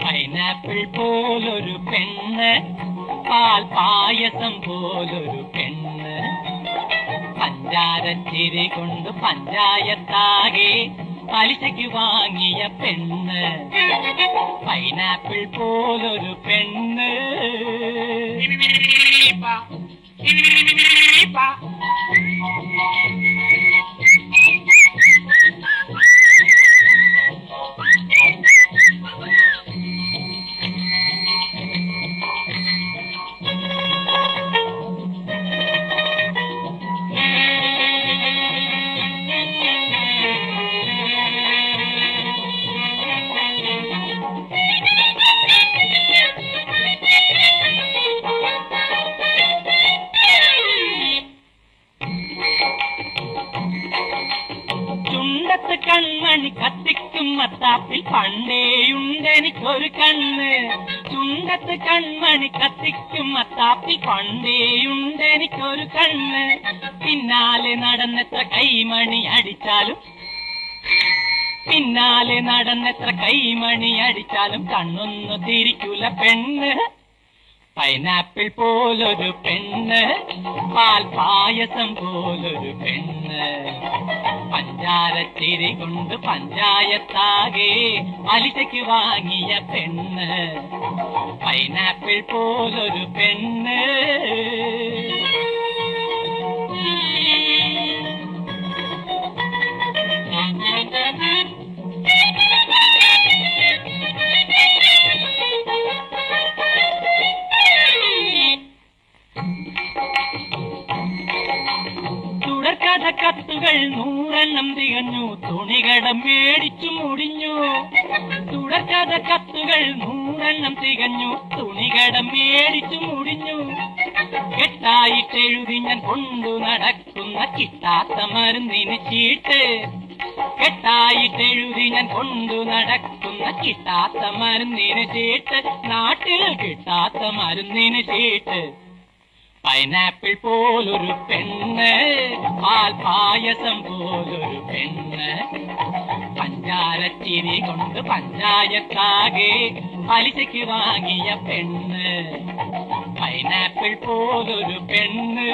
Pineapple പോലൊരു പെണ്ണ് പാൽ പായസം പോലൊരു പെണ്ണ് പഞ്ചാരച്ചിരി കൊണ്ട് പഞ്ചായത്താകെ പലിശയ്ക്ക് വാങ്ങിയ പെണ്ണ് പൈനാപ്പിൾ പോലൊരു പെണ്ണ് ചുണ്ടത്ത് കണ്ണ് കത്തിക്കും മത്താപ്പിൽ പണ്ടേയുണ്ടെനിക്കൊരു കണ്ണ്. ചുണ്ടത്ത് കൺമണി കത്തിക്കും മത്താപ്പിൽ പണ്ടേയുണ്ടെനിക്കൊരു കണ്ണ്. പിന്നാലെ നടന്നെത്ര കൈമണി അടിച്ചാലും പിന്നാലെ നടന്നെത്ര കൈമണി അടിച്ചാലും കണ്ണൊന്നു തിരിക്കൂല പെണ്ണ്. പൈനാപ്പിൾ പോലൊരു പെണ്ണ്. பால் பாயசம் போலொரு பெண்ணு. பஞ்சார சிறை கொண்டு பஞ்சாயத்தாகே அலிசைக்கு வாங்கிய பெண்ணு. பைனாப்பிள் போலொரு பெண்ணு. കത്തുകൾ നൂറെണ്ണം തികഞ്ഞു തുണികടം മേടിച്ചു മുടിഞ്ഞു. തുടർക്കഥ കത്തുകൾ നൂറെണ്ണം തികഞ്ഞു തുണികടം മേടിച്ചു മുടിഞ്ഞു. കെട്ടായിട്ടെഴുതി ഞാൻ കൊണ്ടു നടക്കുന്ന കിട്ടാത്ത മരുന്നിന് ചീട്ട്. കെട്ടായിട്ടെഴുതി ഞാൻ കൊണ്ടു നടക്കുന്ന കിട്ടാത്ത മരുന്നിന് ചീട്ട്. നാട്ടിൽ കിട്ടാത്ത മരുന്നിന് ചീട്ട്. പൈനാപ്പിൾ പോലൊരു പെണ്ണ് പാൽ പായസം പോലൊരു പെണ്ണ് പഞ്ചാരച്ചിരി കൊണ്ട് പഞ്ചായത്താകെ പലിശയ്ക്ക് വാങ്ങിയ പെണ്ണ് പൈനാപ്പിൾ പോലൊരു പെണ്ണ്